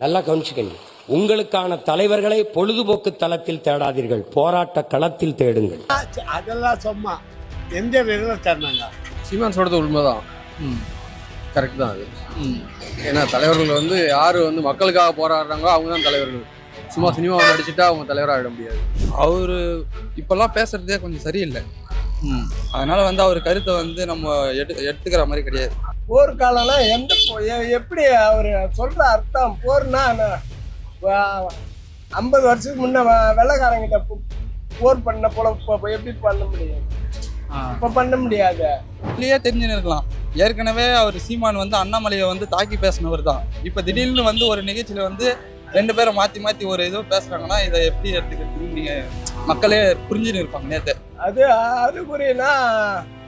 நல்லா கவனிச்சுக்கணும் உங்களுக்கான தலைவர்களை பொழுதுபோக்கு தளத்தில் தேடாதீர்கள். போராட்ட களத்தில் தேடுங்கள். அதெல்லாம் சும்மா. எம்ஜிஆர் இதில் தந்தாங்க சீமான் சொல்கிறது உண்மைதான். ம். கரெக்ட் தான் அது. ஏன்னா தலைவர்கள் வந்து யார் வந்து மக்களுக்காக போராடுறாங்களோ அவங்க தான் தலைவர்கள். சும்மா சினிமாவை நடிச்சுட்டா அவங்க தலைவராக ஆகிட முடியாது. அவர் இப்போல்லாம் பேசுறதே கொஞ்சம் சரியில்லை. ம். அதனால வந்து அவர் கருத்தை வந்து நம்ம எடு எடுத்துக்கிற மாதிரி கிடையாது. போர்க்காலம்னா எந்த எப்படி அவர் சொல்ற அர்த்தம்? போர்னா ஐம்பது வருஷத்துக்கு முன்ன வெள்ளைக்காரங்கிட்ட போர் பண்ண போல எப்படி பண்ண முடியும்? இப்ப பண்ண முடியாது. இதுலயே தெரிஞ்சுன்னு இருக்கலாம். ஏற்கனவே அவர் சீமான் வந்து அண்ணாமலையை வந்து தாக்கி பேசினவர் தான். இப்போ திடீர்னு வந்து ஒரு நிகழ்ச்சியில வந்து ரெண்டு பேரும் மாத்தி மாத்தி ஒரு ஏதோ பேசுறாங்கன்னா இதை எப்படி எடுத்துக்கிறதுன்னு நீங்க மக்களே புரிஞ்சுன்னு இருப்பாங்க நேத்து. அது அறிகுறினா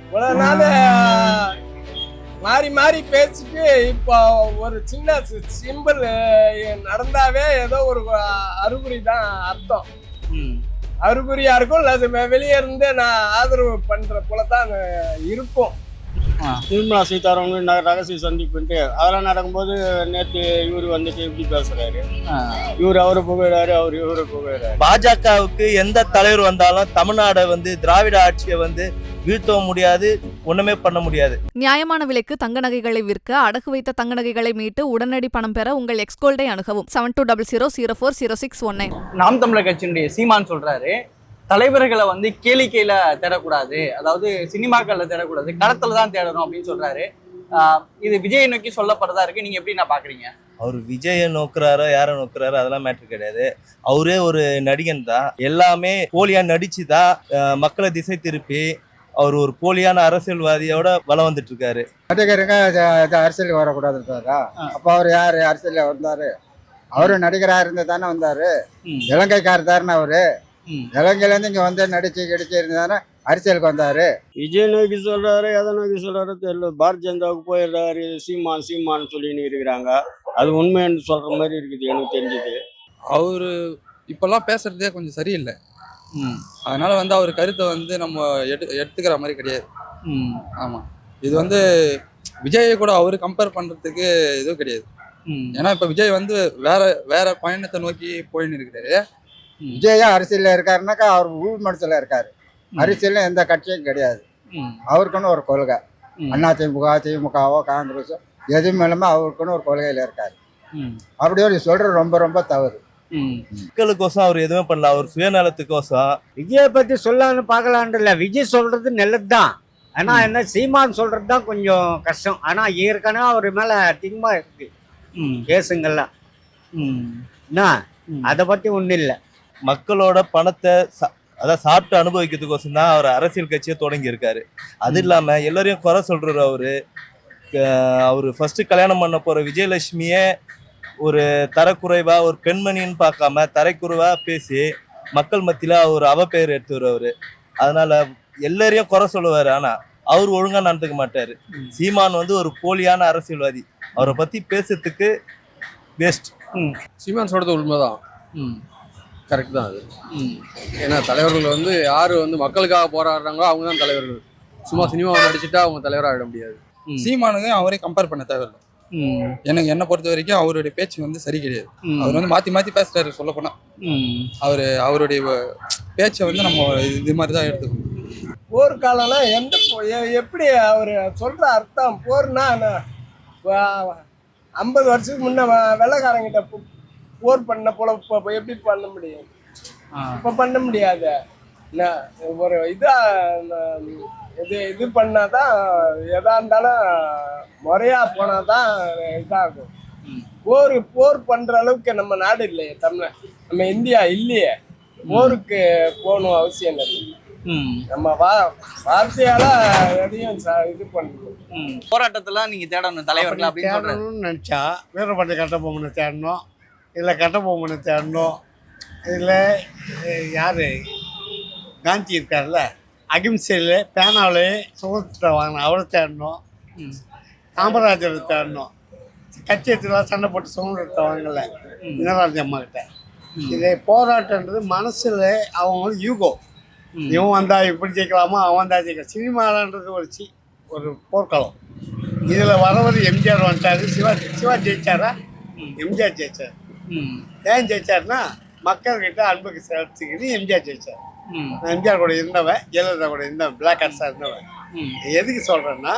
இவ்வளவு நாள் மாறி மாறி பேசிட்டு இப்போ ஒரு சின்ன சிம்பிள் நடந்தாவே ஏதோ ஒரு அறிகுறி தான் அர்த்தம். அறிகுறியா இருக்கும் இல்லை வெளியே இருந்து நான் ஆதரவு பண்ற போல தான் இருக்கும். நிர்மலா சீதாராமன் ரகசிய சந்திப்புன்ட்டு அதெல்லாம் நடக்கும்போது நேற்று இவர் வந்துட்டு இப்படி பேசுறாரு. இவர் அவரை புகழாரு அவர் இவரை புகழாரு. பாஜகவுக்கு எந்த தலைவர் வந்தாலும் தமிழ்நாடை வந்து திராவிட ஆட்சியை வந்து வீழ்த்தவும் முடியாது. ஒண்ணுமே பண்ண முடியாது. நியாயமான விலைக்கு தங்க நகைகளை விற்க அடகு வைத்த தங்க நகைகளை மீட்டு உடனடி பணம் பெற உங்கள் எக்ஸ்கோல்டை அணுகவும். Seven two double zero zero four zero six one nine நாம் தமிழர் கட்சியினுடைய சீமான் சொல்றாரு தலைவர்களை வந்து கேளிக்கையில தேடக்கூடாது அதாவது சினிமாக்கள்ல தேடக்கூடாது களத்துல தான் தேடணும் அப்படின்னு சொல்றாரு. இது விஜயை நோக்கி சொல்லப்படுறதா இருக்கு. நீங்க எப்படி நான் பாக்குறீங்க? அவர் விஜயை நோக்குறாரோ யாரை நோக்குறாரோ அதெல்லாம் மேட்ரு கிடையாது. அவரே ஒரு நடிகன் தான். எல்லாமே போலியா நடிச்சு தான் மக்களை திசை திருப்பி அவர் ஒரு போலியான அரசியல்வாதியோட வலம் வந்துட்டு இருக்காரு நடிகருங்க அரசியலுக்கு வரக்கூடாதுன்றதா அப்ப அவர் யாரு? அரசியல்ல வந்தாரு. அவரு நடிகரா இருந்து தானே வந்தாரு. இலங்கைக்காரர் தானே அவரு. ம். இலங்கையில இருந்து இங்க வந்து நடிச்சு கிடிச்சு இருந்தானே அரசியலுக்கு வந்தாரு. விஜய் நோக்கி சொல்றாரு எதை நோக்கி சொல்றாரு தெரியல. பாரதிய ஜனதாவுக்கு போயிடுறாரு சீமான் சீமான் சொல்லின்னு இருக்கிறாங்க. அது உண்மைன்னு சொல்ற மாதிரி இருக்குது எனக்கு தெரிஞ்சது. அவரு இப்போல்லாம் பேசுறதே கொஞ்சம் சரியில்லை. அதனால வந்து அவர் கருத்தை வந்து நம்ம எடு எடுத்துக்கிற மாதிரி கிடையாது. ம், ஆமாம் இது வந்து விஜயை கூட அவர் கம்பேர் பண்ணுறதுக்கு எதுவும் கிடையாது. ம், ஏன்னா இப்போ விஜய் வந்து வேற வேற பயணத்தை நோக்கி போயின்னு இருக்கிறாரு. விஜயா அரசியல்ல இருக்காருனாக்கா அவர் உள் மனசுல இருக்காரு. அரசியல்ல எந்த கட்சியும் கிடையாது. ம், அவருக்குன்னு ஒரு கொள்கை. அண்ணா திமுக திமுகவோ காங்கிரஸோ எதுவும் இல்லாம அவருக்குன்னு ஒரு கொள்கையில இருக்காரு. ம், அப்படி ஒரு சொல்றது ரொம்ப ரொம்ப தவறு. மக்களுக்கோசம் அவர் எதுவுமே பண்ணல. அவர் சுயநலத்துக்கோசம். விஜயை பத்தி சொல்லலான்னு பார்க்கலான்ட்டு இல்லை விஜய் சொல்றது நல்லதுதான். ஆனா என்ன சீமான் சொல்றது தான் கொஞ்சம் கஷ்டம். ஆனா ஏற்கனவே அவர் மேல அதிகமா இருக்கு ம், கேஸுங்கெல்லாம் ம், என்ன. அதை பத்தி ஒண்ணும் இல்லை. மக்களோட பணத்தை சா- அதான் சாப்பிட்டு அனுபவிக்கிறதுக்கோசம் தான் அவர் அரசியல் கட்சியை தொடங்கி இருக்காரு அது இல்லாம எல்லாரையும் குறை சொல்றாரு அவரு. அவரு ஃபர்ஸ்ட் கல்யாணம் பண்ண போற விஜயலட்சுமியே ஒரு தரக்குறைவா ஒரு பெண்மணின்னு பார்க்காம தரைக்குறைவா பேசி மக்கள் மத்தியில அவர் அவ பெயர் எடுத்து வருவாரு அதனால எல்லாரையும் குறை சொல்லுவாரு. ஆனா அவர் ஒழுங்கா நடந்துக்க மாட்டாரு. சீமான் வந்து ஒரு போலியான அரசியல்வாதி. அவரை பத்தி பேசுறதுக்கு வேஸ்ட் சீமான் சொல்கிறது உண்மைதான். ம். கரெக்ட் தான் அது. ம். ஏன்னா தலைவர்கள் வந்து யார் வந்து மக்களுக்காக போராடுறாங்களோ அவங்க தான் தலைவர்கள். சும்மா சினிமாவை நடிச்சுட்டா அவங்க தலைவராக ஆகிட முடியாது. சீமானுக்கு அவரே கம்பேர் பண்ண தேவையில்லை. எனக்கு என்ன பொறுத்த வரைக்கும் அவருடைய பேச்சு வந்து சரி கிடையாது. அவர் வந்து மாத்தி மாத்தி பேசுறாரு சொல்ல போனா ம். அவரு அவருடைய பேச்சை வந்து நம்ம இது மாதிரி தான் எடுத்துக்கணும். போர்க்காலம்னா எந்த போ- எ- எப்படி அவர் சொல்ற அர்த்தம் போர்னா ஐம்பது வருஷத்துக்கு முன்ன வெள்ளைக்காரங்கிட்ட போ- போர் பண்ண போல எப்படி பண்ண முடியும்? இப்ப பண்ண முடியாது. என்ன, ஒரு இதா இது இது பண்ணாதான் எதா இருந்தாலும் முறையா போனாதான் இதாகும். ம். போர் போர் பண்ற அளவுக்கு நம்ம நாடு இல்லையே தமிழ். நம்ம இந்தியா இல்லையே போருக்கு போகணும் அவசியம் இல்லை. ம், நம்ம வா வார்த்தையால எதையும் ச- இது பண்ணணும். ம். போராட்டத்துல நீங்க தேடணும் தலைவர்கள் அப்படின்னு தேடணும்னு நினச்சா வீரபாண்டிய கட்டபொம்மனை தேடணும் இல்லை கட்டபொம்மனை தேடணும் இதில் யார்? காந்தி இருக்கார்ல? அகிம்சையில் பேனாவில் சுதந்திரத்தை வாங்கின அவரை தேடணும். காமராஜரை தேடணும். கட்சியத்தில் சண்டை போட்டு சுதந்திரத்தை வாங்கல. இனராஜி அம்மா கிட்ட. இது போராட்டன்றது மனசில் அவங்க வந்து யூகோ. இவன் வந்தா இப்படி ஜெயிக்கலாமா? அவன் வந்தா ஜெயிக்கலாம் சினிமாலன்றது ஒரு சி ஒரு போர்க்களம். இதில் வரவர் எம்ஜிஆர் வந்துட்டாரு. சிவா சிவா ஜெயிச்சாரா. எம்ஜிஆர் ஜெயிச்சார். ஏன் ஜெயிச்சார்னா மக்கள்கிட்ட அன்புக்கு செலுத்திக்கிட்டு எம்ஜிஆர் ஜெயிச்சார். எம்ஜிஆர் கூட இருந்தவன் ஜெயலலிதா கூட இருந்தவன் பிளாக் ஆர்ட்ஸாக இருந்தவன். எதுக்கு சொல்கிறேன்னா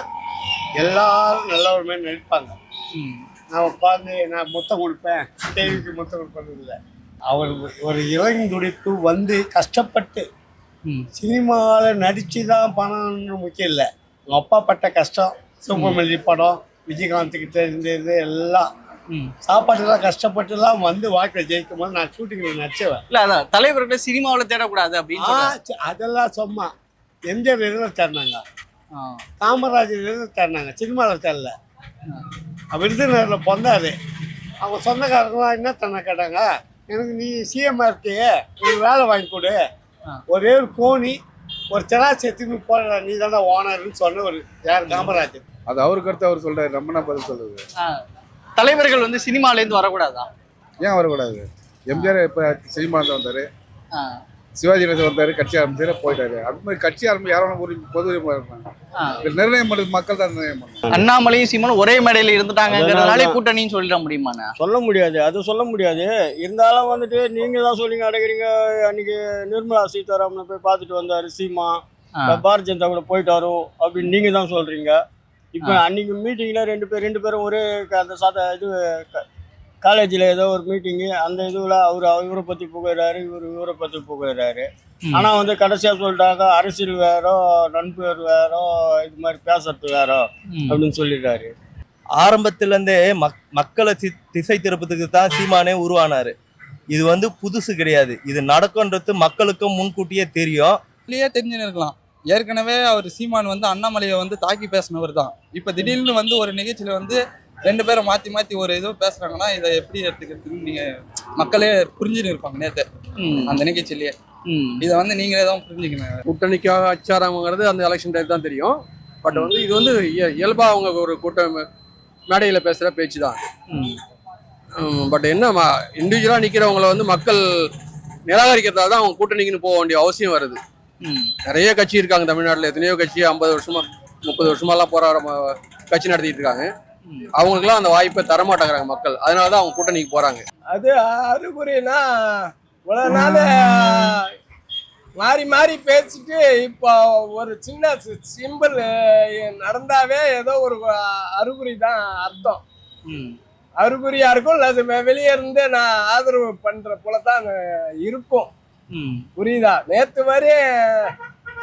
எல்லாரும் நல்லவர் மாதிரி நடிப்பாங்க நான் உட்காந்து நான் முத்தம் கொடுப்பேன் கேள்விக்கு முத்தம் கொடுப்பது இல்லை. அவர் ஒரு இளங்குடிப்பு வந்து கஷ்டப்பட்டு சினிமாவில் நடித்து தான் பணம்னு முக்கியம் இல்லை. உங்கள் அப்பா பட்ட கஷ்டம் சூப்பர்மல்லி படம் விஜயகாந்த் கிட்ட இருந்தது எல்லாம் சாப்பாட்டுலாம் கஷ்டப்பட்டுலாம் வந்து வாழ்க்கையில் ஜெயிக்கும் போது நான் ஷூட்டிங்கில் நடிச்சவன். இல்ல அதான் தலைவர்களை சினிமாவுல தேடக்கூடாது அப்படின்னு அதெல்லாம் சும்மா. எம்ஜிஆர் எதில் தரணாங்க ஆ. காமராஜர் எதில் தரணாங்க சினிமாவில் தரல விருதுநகரில் பிறந்தாரு. அவங்க சொந்தக்காரங்களாம் என்ன தண்ண கேட்டாங்க? எனக்கு நீ சிஎம்ஆ இருக்கியே நீ வேலை வாங்கி கொடு. ஒரே ஒரு கோணி ஒரு திராட்சை எடுத்துன்னு போடுற நீ தானே ஓனர்னு சொன்ன ஒரு யார்? காமராஜர். அது அவருக்கு அடுத்து அவர் சொல்றாரு. நம்ம பதில் சொல்றது? ஆ. தலைவர்கள் வந்து சினிமால இருந்து வரக்கூடாதா? ஏன் வரக்கூடாது? எம்ஜிஆர் இப்போ சினிமா வந்தாரு. சிவாஜி கணேசன் வந்தாரு கட்சி ஆரம்பிச்சாரு போயிட்டாரு. அது மாதிரி கட்சி ஆரம்பி யாரும் ஒரு பொது. இது நிர்ணயம் பண்ணுறது மக்கள் தான் நிர்ணயம் பண்ணணும். அண்ணாமலையும் சீமானும் ஒரே மேடையில இருந்துட்டாங்கிறதுனாலே கூட்டணின்னு சொல்லிட முடியுமாண்ணா? சொல்ல முடியாது. அது சொல்ல முடியாது. இருந்தாலும் வந்துட்டு நீங்க தான் சொல்லிங்க அடைக்கிறீங்க. அன்னைக்கு நிர்மலா சீதாராமனை போய் பார்த்துட்டு வந்தாரு சீமா. பாரதிய ஜனதா கூட போயிட்டு வரும் அப்படின்னு நீங்க தான் சொல்றீங்க. இப்போ அன்னைக்கு மீட்டிங்ல ரெண்டு பேர் ரெண்டு பேரும் ஒரே க- அந்த சாத இது காலேஜில் ஏதோ ஒரு மீட்டிங்கு அந்த இதுவில் அவர் இவரை பற்றி புகழாரு இவர் இவரை பற்றி புகழாரு ம். ஆனால் வந்து கடைசியாக சொல்லிட்டாங்க அரசியல் வேறோ நண்பர் வேறோ இது மாதிரி பேசுறது வேறோ. அப்படின்னு சொல்லிடுறாரு. ஆரம்பத்திலேருந்தே மக் மக்களை தி திசை திருப்பத்துக்கு தான் சீமானே உருவானாரு. இது வந்து புதுசு கிடையாது. இது நடக்கும்ன்றது மக்களுக்கும் முன்கூட்டியே தெரியும். தெரிஞ்சுன்னு இருக்கலாம். ஏற்கனவே அவர் சீமான் வந்து அண்ணாமலையை வந்து தாக்கி பேசினவர் தான் இப்போ திடீர்னு வந்து ஒரு நிகழ்ச்சியில வந்து ரெண்டு பேரும் மாத்தி மாத்தி ஒரு ஏதோ பேசுறாங்கன்னா இதை எப்படி எடுத்துக்கிறதுன்னு நீங்க மக்களே புரிஞ்சுன்னு இருப்பாங்க ம். அந்த நிகழ்ச்சியிலேயே. இதை வந்து நீங்களே தான் புரிஞ்சுக்கணும் கூட்டணிக்காக அச்சாராமங்கிறது அந்த எலெக்ஷன் டைம் தான் தெரியும் பட் வந்து இது வந்து இய- இயல்பா அவங்க ஒரு கூட்டம் மேடையில் பேசுகிற பேச்சு தான். பட் என்ன இண்டிவிஜுவலாக நிற்கிறவங்கள வந்து மக்கள் நிராகரிக்கிறதால தான் அவங்க கூட்டணிக்குன்னு போக வேண்டிய அவசியம் வருது. நிறைய கட்சி இருக்காங்க தமிழ்நாட்டில் எத்தனையோ கட்சி ஐம்பது வருஷமா முப்பது வருஷமாலாம் போராட கட்சி நடத்திட்டு இருக்காங்க. அவங்களுக்குலாம் அந்த வாய்ப்பை தரமாட்டேங்கிறாங்க மக்கள் அதனால தான் அவங்க கூட்டணிக்கு போறாங்க அது அறிகுறினா இவ்வளோ நாள் மாறி மாறி பேசிட்டு இப்போ ஒரு சின்ன சிம்பிள் நடந்தாவே ஏதோ ஒரு அறிகுறி தான் அர்த்தம். அறிகுறியா இருக்கும் வெளியே இருந்து நான் ஆதரவு பண்ற போல தான் இருக்கும். புரியுதா? நேத்து வரை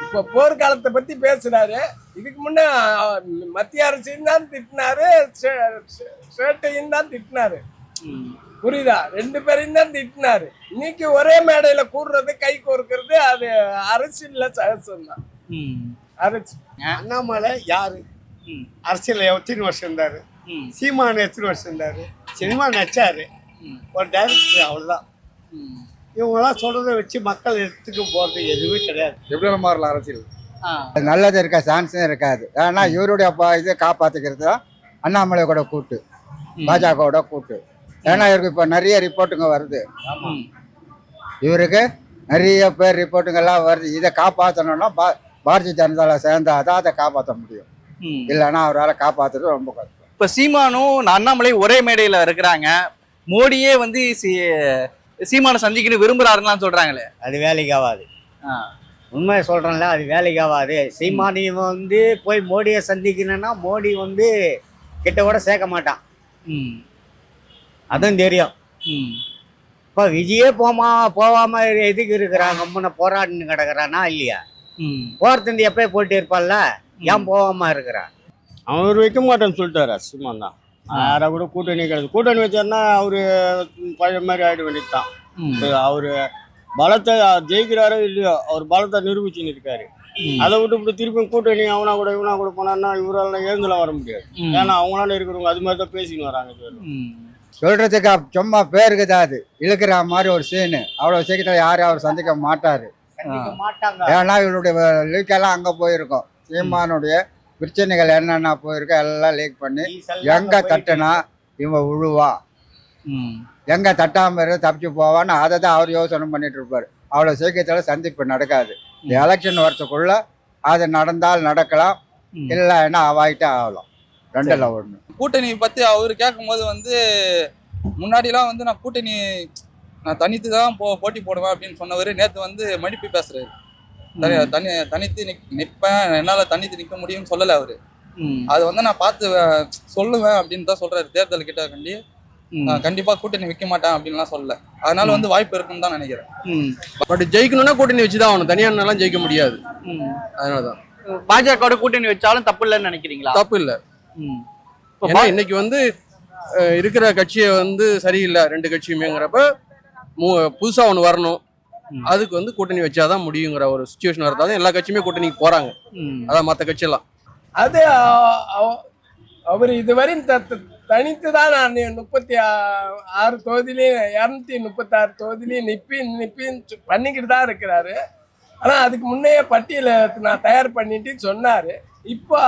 இப்போ போர்க்காலத்தை பத்தி பேசுறாரு இதுக்கு முன்ன மத்திய அரசையும் தான் திட்டினாரு ஸ்டேட்டையும் தான் திட்டினாரு. ம். புரியுதா? ரெண்டு பேரையும் தான் திட்டினாரு. இன்னைக்கு ஒரே மேடையில கூடுறது கை கோர்க்கிறது அது அரசியல்ல சகசம் தான். ம். அரசு. அண்ணாமலை யாரு? ம். அரசியல் எத்தனை வருஷம் இருந்தாரு? ம். சீமான் எத்தனை வருஷம் இருந்தாரு? சினிமா நடிச்சாரு. ம். ஒரு டைரக்டர் அவ்வளவுதான். ம். இவங்கெல்லாம் சொல்றதை வச்சு மக்கள் எடுத்துக்க போறது எதுவுமே கிடையாது. எப்படி மாறலாம் அரசியல். நல்லது இருக்க சான்ஸும் இருக்காது. ஏன்னா இவருடைய இதை காப்பாற்றிக்கிறது தான் அண்ணாமலை கூட கூட்டு பாஜகவோட கூட்டு. ஏன்னா இவருக்கு இப்போ நிறைய ரிப்போர்ட்டுங்க வருது. இவருக்கு நிறைய பேர் ரிப்போர்ட்டுங்கெல்லாம் வருது. இதை காப்பாற்றணும்னா பா பாரதிய ஜனதாவில் சேர்ந்தாதான் தான் அதை காப்பாற்ற முடியும். இல்லைன்னா அவரால் காப்பாற்றுறது ரொம்ப கஷ்டம். இப்ப சீமானும் அண்ணாமலை ஒரே மேடையில இருக்கிறாங்க. மோடியே வந்து சி- சீமானை சந்திக்கணும் விரும்புறாருன்னு சொல்றாங்களே. அது வேலைக்கு ஆகாது ஆ. உண்மையை சொல்கிறேன்ல அது வேலைக்கு ஆகாது சீமானி வந்து போய் மோடியை சந்திக்கணும்னா மோடி வந்து கிட்ட கூட சேர்க்க மாட்டான். ம். அதுவும் தெரியும். ம். இப்போ விஜயே போமா போகாம எதுக்கு இருக்கிறாங்க? முன்ன போராடின்னு கிடக்குறானா இல்லையா? ம். போகிறது எப்பயே போயிட்டு இருப்பான்ல? ஏன் போகாம இருக்கிறான்? அவர் வைக்க மாட்டேன்னு சொல்லிட்டாரு சீமான் தான்? யாரா கூட கூட்டணி கிடையாது கூட்டணி வச்சாருன்னா அவரு பழைய மாதிரி ஆயிட வேண்டியது தான். அவரு பலத்தை ஜெயிக்கிறாரோ இல்லையோ அவர் பலத்தை நிரூபிச்சுன்னு இருக்காரு. அதை விட்டு இப்படி திருப்பி கூட்டணி அவனா கூட இவனா கூட போனான்னா இவரால் எழுந்துலாம் வர முடியாது. ஏன்னா அவங்களால இருக்கிறவங்க அது மாதிரி தான் பேசின்னு வராங்க. சொல்கிறதுக்கு சும்மா பேருக்கு தான் அது இழுக்கிற மாதிரி ஒரு சீனு அவ்வளோ சீக்கிரத்தில் யாரும் அவர் சந்திக்க மாட்டார். ஏன்னா இவருடைய லீக்கெல்லாம் அங்கே போயிருக்கோம். சீமானுடைய பிரச்சனைகள் என்னென்ன போயிருக்கோ எல்லாம் லீக் பண்ணி எங்கே தட்டுனா இவன் விழுவா. எங்கே தட்டாமல் இருந்து தப்பிச்சு போவான்னு அதை தான் அவர் யோசனை பண்ணிட்டு இருப்பார். அவ்வளோ சீக்கிரத்தில் சந்திப்பு நடக்காது. இந்த எலெக்ஷன் வரத்துக்குள்ள அது நடந்தால் நடக்கலாம். இல்லைன்னா அவாய்ட்டே ஆகலாம். ரெண்டில் ஒன்று கூட்டணி பத்தி அவர் கேட்கும்போது வந்து முன்னாடிலாம் வந்து நான் கூட்டணி நான் தனித்து தான் போ போட்டி போடுவேன் அப்படின்னு சொன்னவர் நேற்று வந்து மன்னிப்பு பேசுறாரு. தனி தனி தனித்து நிக் நிற்பேன் என்னால் தனித்து நிற்க முடியும்னு சொல்லலை அவர். அது வந்து நான் பார்த்து சொல்லுவேன் அப்படின்னு தான் சொல்றாரு. தேர்தல் கிட்ட கண்டி கண்டிப்பா கூட்டணி வைக்க மாட்டேன் அப்படின்லாம் சொல்லல. அதனால வந்து வாய்ப்பு இருக்குன்னு தான் நினைக்கிறேன். பட் ஜெயிக்கணும்னா கூட்டணி வச்சு தான் ஆகணும். தனியார்னாலாம் ஜெயிக்க முடியாது. ம். அதனால தான். பாஜகவோட கூட்டணி வச்சாலும் தப்பு இல்லைன்னு நினைக்கிறீங்களா? தப்பு இல்லை. இன்னைக்கு வந்து இருக்கிற கட்சியை வந்து சரியில்லை. ரெண்டு கட்சியுமேங்கிறப்ப மூ புதுசாக ஒன்று வரணும். அதுக்கு வந்து கூட்டணி வச்சாதான் முடியுங்கிற ஒரு சுச்சுவேஷன் வரதான் எல்லா கட்சியுமே கூட்டணிக்கு போறாங்க. அதான் மற்ற கட்சியெல்லாம். அது அவர் இதுவரை தனித்து தான் நான் முப்பத்தி ஆறு தொகுதியிலையும் இரநூத்தி முப்பத்தாறு தொகுதியிலையும் நிப்பி நிப்பின்னு சொ- பண்ணிக்கிட்டு தான் இருக்கிறாரு. ஆனால் அதுக்கு முன்னையே பட்டியலை நான் தயார் பண்ணிட்டு சொன்னார். இப்போ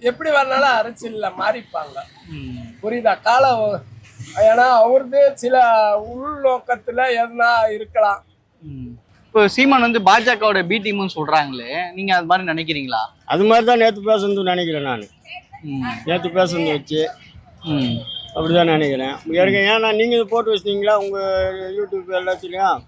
எப்படி வரனாலும் அரசியலில் மாறிப்பாங்க. புரியுதா? காலம் ஏன்னா அவரது சில உள்நோக்கத்தில் எதுனா இருக்கலாம். இப்போ சீமான் வந்து பாஜகவோட பி டீம்னு சொல்றாங்களே நீங்க அது மாதிரி நினைக்கிறீங்களா அது மாதிரி தான் நேற்று பேசுனது நினைக்கிறேன் நான். நேற்று பேசுனது வச்சு ம். அப்படிதான் நினைக்கிறேன் ஏற்க ஏன்னா நீங்கள் இது போட்டு வச்சிட்டீங்களா உங்கள் யூடியூப் எல்லாத்துலேயும்.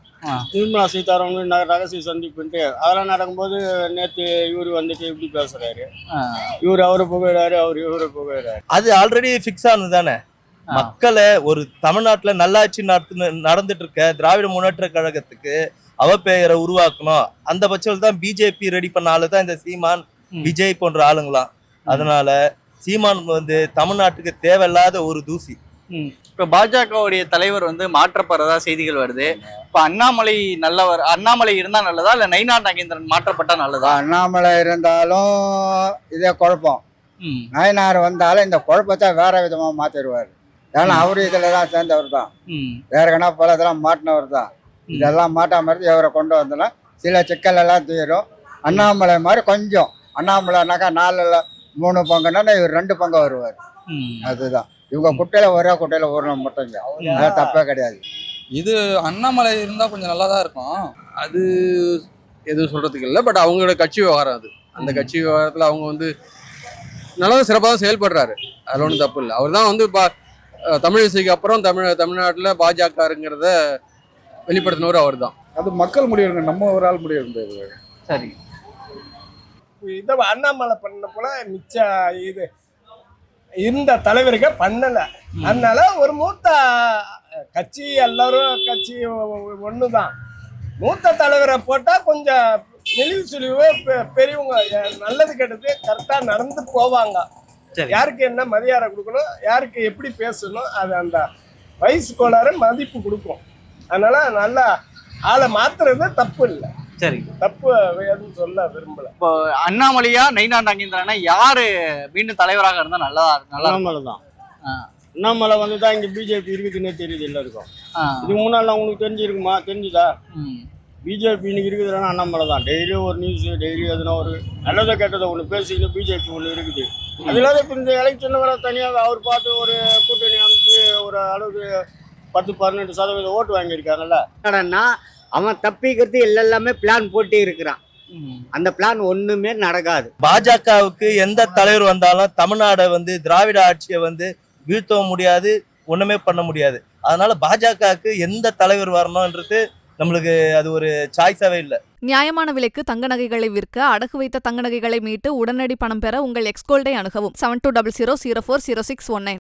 நிர்மலா சீதாராமன் ரகசிய சந்திப்புன்ட்டு அதெல்லாம் நடக்கும்போது நேற்று இவர் வந்துட்டு இப்படி பேசுகிறாரு ஆ. இவர் அவரை புகழாரு அவர் இவரை புகழாரு அது ஆல்ரெடி ஃபிக்ஸ் ஆனது தானே. மக்களை ஒரு தமிழ்நாட்டுல நல்லாட்சி நடத்து நடந்துட்டு இருக்க திராவிட முன்னேற்ற கழகத்துக்கு அவப்பெயரை உருவாக்கணும். அந்த பட்சத்தில் தான் பிஜேபி ரெடி பண்ண ஆளு தான் இந்த சீமான். விஜய் போன்ற ஆளுங்களாம். அதனால சீமான் வந்து தமிழ்நாட்டுக்கு தேவையில்லாத ஒரு தூசி. இப்போ பாஜகவுடைய தலைவர் வந்து மாற்றப்படுறதா செய்திகள் வருது. இப்போ அண்ணாமலை நல்லவர் அண்ணாமலை இருந்தா நல்லதா இல்ல நைனா நாகேந்திரன் மாற்றப்பட்டா நல்லதா? அண்ணாமலை இருந்தாலும் இதே குழப்பம். நயனார் வந்தாலும் இந்த குழப்பத்தை வேற விதமா மாத்திடுவார். ஏன்னா அவரு இதுல தான் சேர்ந்தவர் தான். வேற பல இதெல்லாம் மாட்டினவர் தான். இதெல்லாம் மாட்டாம இருந்து இவரை கொண்டு வந்தோம்னா சில சிக்கல் எல்லாம் தீரும். அண்ணாமலை மாதிரி கொஞ்சம். அண்ணாமலைனாக்கா நாலுல மூணு பங்குன்னா இவர் ரெண்டு பங்கு வருவார். அதுதான். இவங்க குட்டையில ஒரே குட்டையில ஊறணும் மட்டும் தப்பே கிடையாது. இது அண்ணாமலை இருந்தா கொஞ்சம் நல்லா தான் இருக்கும். அது எதுவும் சொல்றதுக்கு இல்லை பட் அவங்களோட கட்சி விவகாரம் அது. அந்த கட்சி விவகாரத்தில் அவங்க வந்து நல்லா சிறப்பாக தான் செயல்படுறாரு. அதில் ஒன்றும் தப்பு இல்லை. அவர் தான் வந்து பா அஹ் தமிழ் இசைக்கு அப்புறம் தமிழ் தமிழ்நாட்டில் பாஜகங்கிறத வெளிப்படுத்தினவர் அவர் தான் அது மக்கள் முடிவு நம்ம ஒரு ஆள் முடிவு இருந்தது சரி. இதை அண்ணாமலை பண்ண போல மிச்ச இது இருந்த தலைவர்கள் பண்ணல. அதனால ஒரு மூத்த கட்சி எல்லாரும் கட்சி ஒன்று தான் மூத்த தலைவரை போட்டால் கொஞ்சம் நெளிவு சுழிவு பெ- பெரியவங்க நல்லது கெட்டது கரெக்டாக நடந்து போவாங்க. யாருக்கு என்ன மரியாதை கொடுக்கணும் யாருக்கு எப்படி பேசணும் அது அந்த வயசு கோளாறு மதிப்பு கொடுக்கும். அதனால நல்லா ஆளை மாத்துறது தப்பு இல்லை. சரி. தப்பு எதுவும் சொல்ல விரும்பல. இப்போ அண்ணாமலையா நைனா நாகேந்திரனா யாரு மீண்டும் தலைவராக இருந்தா நல்லா நல்லா இருக்கும்? அண்ணாமலை தான். அண்ணாமலை வந்து தான் இங்கே பிஜேபி இருக்குதுன்னே தெரியுது எல்லாருக்கும். இதுக்கு முன்னாடி உங்களுக்கு தெரிஞ்சிருக்குமா? தெரிஞ்சுதா. பிஜேபி இன்னைக்கு இருக்குதுன்னா அண்ணாமலை தான். டெய்லியும் ஒரு நியூஸ் டெய்லி எதுனா ஒரு நல்லதை கெட்டதை ஒன்று பேசிக்கிட்டு பிஜேபி ஒன்று இருக்குது. அது இல்லாத இப்போ இந்த எலெக்ஷன் வர தனியாக அவர் பார்த்து ஒரு கூட்டணி அமைச்சு ஒரு அளவுக்கு பத்து பதினெட்டு சதவீதம் ஓட்டு வாங்கியிருக்காங்கல்ல. என்னடா அவன் தப்பிக்கிறது எல்லாமே பிளான் போட்டு இருக்கிறான். அந்த பிளான் ஒண்ணுமே நடக்காது. பாஜகவுக்கு எந்த தலைவர் வந்தாலும் தமிழ்நாடை வந்து திராவிட ஆட்சியை வந்து வீழ்த்தவும் முடியாது ஒண்ணுமே பண்ண முடியாது. அதனால பாஜகவுக்கு எந்த தலைவர் வரணும்ன்றது நம்மளுக்கு அது ஒரு சாய்ஸாவே இல்லை. நியாயமான விலைக்கு தங்க நகைகளை விற்க அடகு வைத்த தங்க நகைகளை மீட்டு உடனடி பணம் பெற உங்கள் எக்ஸ்கோல்டை அணுகவும். Seven two double zero zero four zero six one nine